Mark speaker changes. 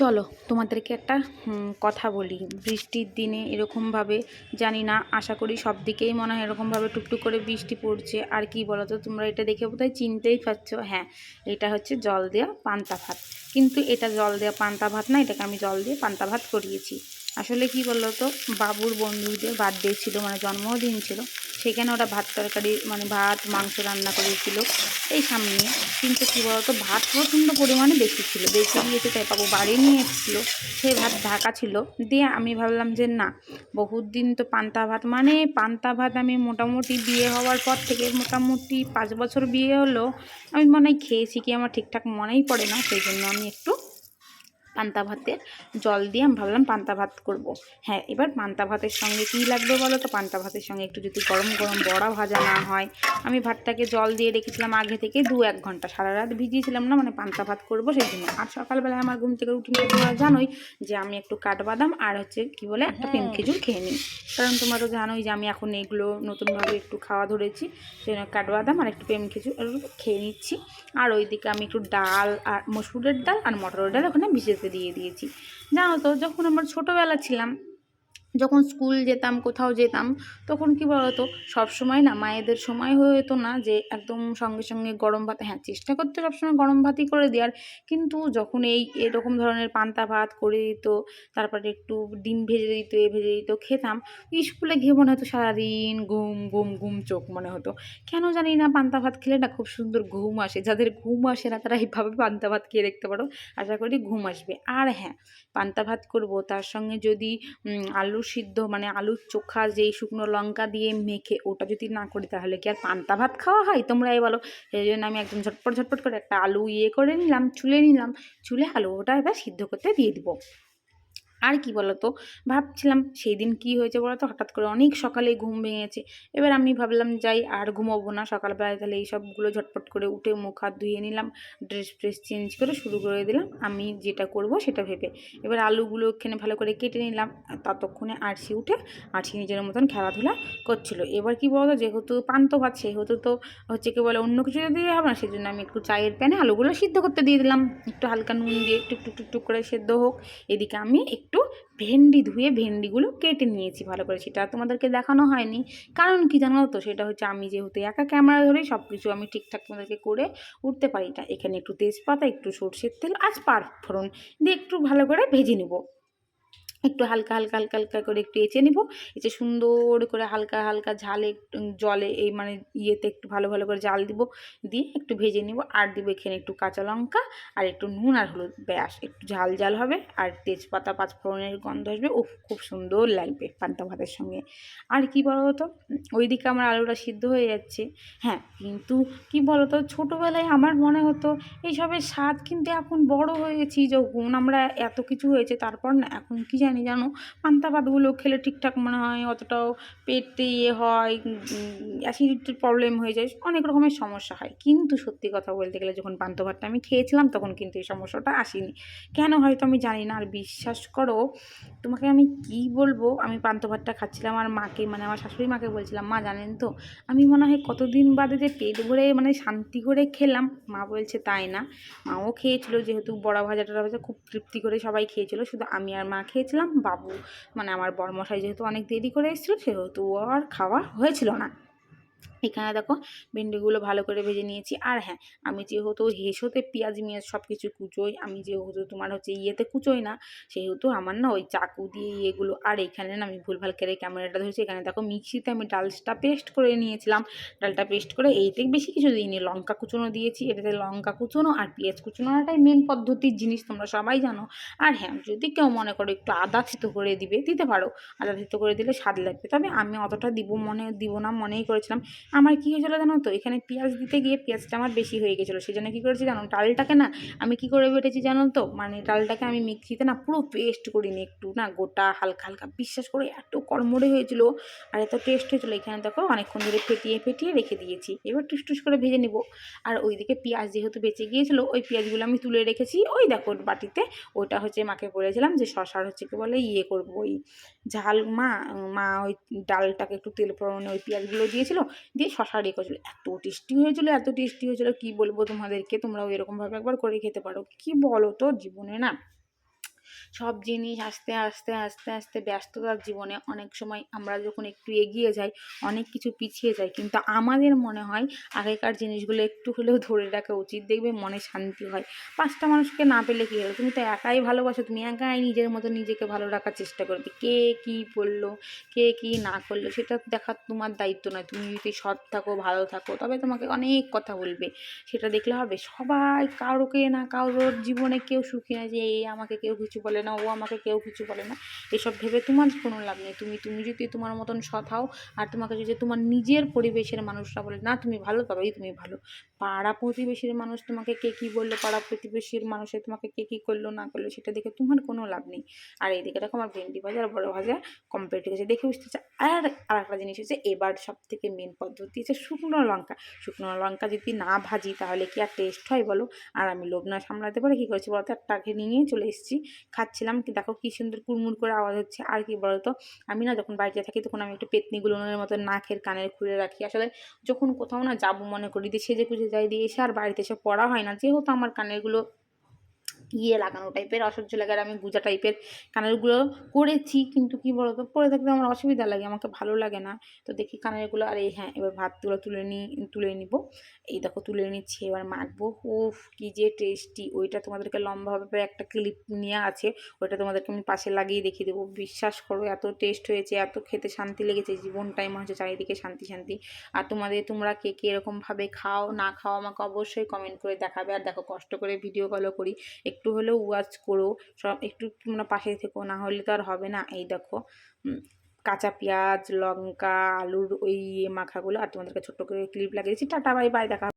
Speaker 1: চলো, তোমাদেরকে একটা কথা বলি। বৃষ্টির দিনে এরকমভাবে জানি না, আশা করি সব দিকেই মনে হয় এরকমভাবে টুকটুক করে বৃষ্টি পড়ছে। আর কি বলো তো তোমরা এটা দেখে বোধহয় চিনতেই পারছ হ্যাঁ এটা হচ্ছে জল দেওয়া পান্তা ভাত। কিন্তু এটা জল দেওয়া পান্তা ভাত না, এটাকে আমি জল দিয়ে পান্তা ভাত করিয়েছি। আসলে কি বলল তো বাবুর বন্ধুদের বার্থডে ছিল মানে জন্মদিন ছিল। সেখানে ওরা ভাত তরকারি মানে ভাত, মাংস রান্না করেছিল। এই সামনে কিন্তু কী বলতো, ভাত প্রচণ্ড পরিমাণে বেশি ছিল। বেশি দিয়েছে তাই পাবো বাড়ি নিয়ে এসেছিল। সেই ভাত ঢাকা ছিল। দিয়ে আমি ভাবলাম যে না, বহুত দিন তো পান্তা ভাত মানে পান্তা ভাত আমি মোটামুটি বিয়ে হওয়ার পর থেকে মোটামুটি পাঁচ বছর বিয়ে হলো। আমি মনে হয় খেয়েছি কি আমার ঠিকঠাক মনেই পড়ে না, সেই জন্য আমি একটু পান্তা ভাতের জল দিয়ে আমি ভাবলাম পান্তা ভাত করব। হ্যাঁ এবার পান্তা ভাতের সঙ্গে কী লাগবে বলো তো? পান্তা ভাতের সঙ্গে একটু যদি গরম গরম বড়া ভাজা না হয় আমি ভাতটাকে জল দিয়ে রেখেছিলাম আগে থেকে দু এক ঘণ্টা। সারা রাত ভিজিয়েছিলাম না মানে পান্তা ভাত করব সেই জন্য। আর সকালবেলায় আমার ঘুম থেকে রুটিন তোমরা জানোই যে আমি একটু কাঠবাদাম আর হচ্ছে কি বলে একটা পেম খেজুর খেয়ে নিই। কারণ তোমরা তো জানোই যে আমি এখন এগুলো নতুনভাবে একটু খাওয়া ধরেছি সেই জন্য কাঠবাদাম আর একটু পেম খেজুর খেয়ে নিচ্ছি। আর ওইদিকে আমি একটু ডাল আর মসুরের ডাল আর মটরের ডাল ওখানে ভিজেতে দিয়ে দিয়েছি। জানো তো যখন আমার ছোটোবেলা ছিলাম যখন স্কুল যেতাম কোথাও যেতাম তখন কি বলতো সব সময় না মায়েদের সময় হয়ে যেত না যে একদম সঙ্গে সঙ্গে গরম ভাত হ্যাঁ চেষ্টা করতে সবসময় গরম ভাতই করে দেওয়ার। কিন্তু যখন এই এরকম ধরনের পান্তা ভাত করে দিত তারপরে একটু ডিম ভেজে দিত এ ভেজে দিত খেতাম স্কুলে গিয়ে মনে হতো সারাদিন ঘুম ঘুম ঘুম চোখ মনে হতো। কেন জানি না পান্তা ভাত খেলে না খুব সুন্দর ঘুম আসে। যাদের ঘুম আসে না তারা এইভাবে পান্তা ভাত খেয়ে দেখতে পারো আশা করি ঘুম আসবে। আর হ্যাঁ পান্তা ভাত করব তার সঙ্গে যদি উম, সিদ্ধ মানে আলুর চোখা, যেই শুকনো লঙ্কা দিয়ে মেখে ওটা যদি না করি তাহলে কি আর পান্তা ভাত খাওয়া হয়? তোমরাই বলো। সেই জন্য আমি একদম ঝটপট ঝটপট করে একটা আলু ইয়ে করে নিলাম, চুলে নিলাম। চুলে আলু ওটা এবার সিদ্ধ করতে দিয়ে দিব। আর কি বলতো? ভাবছিলাম সেই দিন কী হয়েছে বলতো? হঠাৎ করে অনেক সকালে ঘুম ভেঙেছে। এবার আমি ভাবলাম যাই আর ঘুমাবো না। সকালবেলায় তাহলে এই সবগুলো ঝটপট করে উঠে মুখ হাত ধুয়ে নিলাম। ড্রেস ফ্রেস চেঞ্জ করে শুরু করে দিলাম। আমি যেটা করব সেটা ভেবে। এবার আলুগুলো এখানে ভালো করে কেটে নিলাম। ততক্ষণে আরশি উঠে আরশি নিজের মতন খেলাধুলা করছিল। এবার কি বলতো? যেহেতু পান্ত ভাত, সেহেতু তো হচ্ছে কি বলে অন্য কিছু দিয়ে হবে না সেই জন্য আমি একটু চায়ের প্যানে আলুগুলো সিদ্ধ করতে দিয়ে দিলাম। একটু হালকা নুন দিয়ে টুক টুক টুক করে সেদ্ধ হোক। এদিকে আমি ভেন্ডি ধুয়ে ভেন্ডিগুলো কেটে নিয়েছি ভালো করে। সেটা তোমাদেরকে দেখানো হয়নি। কারণ কি জানো তো? সেটা হচ্ছে আমি যেহেতু একা ক্যামেরা ধরে সব কিছু আমি ঠিকঠাক তোমাদেরকে করে উঠতে পারি না। এখানে একটু তেজপাতা, একটু সর্ষের তেল, আজ পারফোড়ন দিয়ে একটু ভালো করে ভেজে নেব। একটু হালকা হালকা হালকা হালকা করে একটু এঁচে নিব। এঁচে সুন্দর করে হালকা হালকা ঝালে জলে এই মানে ইয়েতে একটু ভালো ভালো করে জাল দিব। দিয়ে একটু ভেজে নিব। আর দিব এখানে একটু কাঁচা লঙ্কা আর একটু নুন আর হলুদ। ব্যাস, একটু ঝাল ঝাল হবে। আর তেজপাতা, পাঁচফোড়নের গন্ধ আসবে। ও খুব সুন্দর লাগবে পান্তা ভাতের সঙ্গে। আর কি বলো তো ওইদিকে আমার আলুটা সিদ্ধ হয়ে যাচ্ছে। হ্যাঁ কিন্তু কি বলো তো ছোটোবেলায় আমার মনে হতো, এইসবের স্বাদ কিন্তু এখন বড় হয়েছি যখন আমরা এত কিছু হয়েছে, তারপর না এখন কি জানি জানো পান্তা ভাতগুলো খেলে ঠিকঠাক মনে হয়, অতটাও পেটে ইয়ে হয় অ্যাসিডিটির প্রবলেম হয়ে যায়, অনেক রকমের সমস্যা হয়। কিন্তু সত্যি কথা বলতে গেলে যখন পান্তা ভাতটা আমি খেয়েছিলাম, তখন কিন্তু এই সমস্যাটা আসেনি। কেন হয়তো আমি জানি না, আর বিশ্বাস করো, তোমাকে আমি কি বলব? আমি পান্তা ভাতটা খাচ্ছিলাম আর মাকে মানে আমার শাশুড়ি মাকে বলছিলাম, মা, জানেন তো, আমি মনে হয় কতদিন বাদে যে পেট ভরে মানে শান্তি করে খেলাম। মা বলছে, তাই না। মাও খেয়েছিল, যেহেতু বড়া ভাজা টড়া ভাজা খুব তৃপ্তি করে সবাই খেয়েছিল, শুধু আমি আর মা খেয়েছিলাম। বাবু মানে আমার বড়মশাই যেহেতু অনেক দেরি করে এসেছিল সেহেতু আর খাওয়া হয়েছিল না। এখানে দেখো ভেন্ডিগুলো ভালো করে ভেজে নিয়েছি। আর হ্যাঁ আমি যেহেতু হেসোতে পেঁয়াজ, মিয়াজ সব কিছু কুচোই, আমি যেহেতু তোমার হচ্ছে ইয়েতে কুচোই না, সেহেতু আমার না ওই চাকু দিয়ে ইয়েগুলো, আর এখানে না আমি ভুলভাল করে ক্যামেরাটা ধরেছি, এখানে দেখো মিক্সিতে আমি ডালটা পেস্ট করে নিয়েছিলাম। ডালটা পেস্ট করে এইতে বেশি কিছু দিইনি, লঙ্কা কুচোনো দিয়েছি, এটাতে লঙ্কা কুচোনো আর পেঁয়াজ কুচোনোটাই মেন পদ্ধতির জিনিস, তোমরা সবাই জানো। আর হ্যাঁ যদি কেউ মনে করো একটু আদা থিতো করে দিবে, দিতে পারো। আদা থিতো করে দিলে স্বাদ লাগবে, তবে আমি অতটা দিব মনে, দিব না, মনেই করেছিলাম। আমার কী হয়েছিলো জানো তো? এখানে পেঁয়াজ দিতে গিয়ে পেঁয়াজটা আমার বেশি হয়ে গেছিল। সেই জন্য কী করেছি জানো? ডালটাকে না আমি কী করে বেটেছি জানো তো? মানে ডালটাকে আমি মিক্সিতে না পুরো পেস্ট করিনি। একটু না গোটা হালকা হালকা বিশ্বাস করে এত কড়মড়ে হয়েছিল আর এত টেস্ট হয়েছিলো। এখানে দেখো অনেকক্ষণ ধরে ফেটিয়ে ফেটিয়ে রেখে দিয়েছি। এবার টুস টুস করে ভেজে নেব। আর ওইদিকে পেঁয়াজ যেহেতু বেঁচে গিয়েছিল, ওই পেঁয়াজগুলো আমি তুলে রেখেছি। ওই দেখো বাটিতে ওইটা হচ্ছে মাকে বলেছিলাম যে শশার হচ্ছে কি বলে ইয়ে করব। ওই ঝাল মা মা ওই ডালটাকে একটু তেল ফোড়নে ওই পেঁয়াজগুলো দিয়েছিল। দিয়ে শশা রেখে করেছিল এত টেস্টি হয়েছিল, এত টেস্টি হয়েছিল, কি বলব তোমাদেরকে? তোমরাও এরকমভাবে একবার করে খেতে পারো। কি বলো তো? জীবনে না সব জিনিস আস্তে আস্তে আস্তে আস্তে ব্যস্ততার জীবনে অনেক সময় আমরা যখন একটু এগিয়ে যাই, অনেক কিছু পিছিয়ে যায় কিন্তু আমাদের মনে হয় আগেকার জিনিসগুলো একটু হলেও ধরে রাখা উচিত। দেখবে মনে শান্তি হয়। পাঁচটা মানুষকে না পেলে কী হলো তুমি তো একাই ভালোবাসো, তুমি একাই নিজের মতো নিজেকে ভালো রাখার চেষ্টা করবে। কে কী বলল, কে কী না করল, সেটা দেখার তোমার দায়িত্ব নয়। তুমি যদি সৎ থাকো, ভালো থাকো, তবে তোমাকে অনেক কথা বলবে। সেটা দেখলে হবে। সবাই কারোকে না কারোর জীবনে কেউ সুখী না যে এই আমাকে কেউ কিছু বলে না, ও আমাকে কেউ কিছু বলে না। এসব ভেবে তোমার কোনো লাভ নেই। তুমি তুমি যদি তোমার মতন সৎ হও, আর তোমাকে যদি তোমার নিজের পরিবেশের মানুষরা বলে, না, তুমি ভালো, তবেই তুমি ভালো। পাড়া প্রতিবেশীর মানুষ তোমাকে কে কী বলল? পাড়া প্রতিবেশীর মানুষে তোমাকে কে কী করল, না করল, সেটা দেখে তোমার কোনো লাভ নেই। আর এইদিকে দেখো আমার ভেন্ডি ভাজা আর বড় ভাজা কমপ্লিট গেছে। দেখে বুঝতে আর আর একটা জিনিস হচ্ছে, এবার সব থেকে মেন পদ্ধতি হচ্ছে শুকনো লঙ্কা। শুকনো লঙ্কা যদি না ভাজি, তাহলে কি আর টেস্ট হয় বলো? আর আমি লোভ না সামলাতে পারে, কী করেছি বলতো একটাকে নিয়ে চলে এসেছি। খাচ্ছিলাম কি দেখো কী সুন্দর কুড়মুড় করে আওয়াজ হচ্ছে। আর কি বলতো? আমি না যখন বাড়িতে থাকি তখন আমি একটু পেতনিগুলোর মতো নাকের কানের খুলে রাখি। আসলে যখন কোথাও না যাব মনে করি, দিয়ে সেজে কুজে যাই, দিয়ে এসে আর বাড়িতে এসে পড়া হয় না। যেহেতু আমার কানেরগুলো ইয়ে লাগানো টাইপের অসহ্য লাগে আর আমি গুজা টাইপের কানেরগুলো করেছি। কিন্তু কি বলতো, পরে থাকতে আমার অসুবিধা লাগে, আমাকে ভালো লাগে না। তো দেখি কানেরগুলো আর এই হ্যাঁ এবার ভাতগুলো তুলে নিই তুলে নিব। এই দেখো, তুলে নিচ্ছি, এবার মাখবো। উফ, কি যে টেস্টি ওইটা তোমাদেরকে লম্বাভাবে একটা ক্লিপ নিয়ে আছে, ওইটা তোমাদেরকে আমি পাশে লাগিয়ে দেখিয়ে দেবো। বিশ্বাস করো, এত টেস্ট হয়েছে, এত খেতে শান্তি লেগেছে, জীবনটাই মনে হচ্ছে চারিদিকে শান্তি শান্তি। আর তোমাদের, তোমরা কে কে এরকমভাবে খাও, না খাও, আমাকে অবশ্যই কমেন্ট করে দেখাবে। আর দেখো, কষ্ট করে ভিডিও কলও করি, একটু হলেও ওয়াচ করো, সব একটু মানে পাশে থেকো, না হলে তো আর হবে না এই দেখো কাঁচা পেঁয়াজ, লঙ্কা, আলুর ওই মাখাগুলো, আর তোমাদেরকে ছোট্ট করে ক্লিপ লাগিয়েছি টাটা বাই বাই দেখা।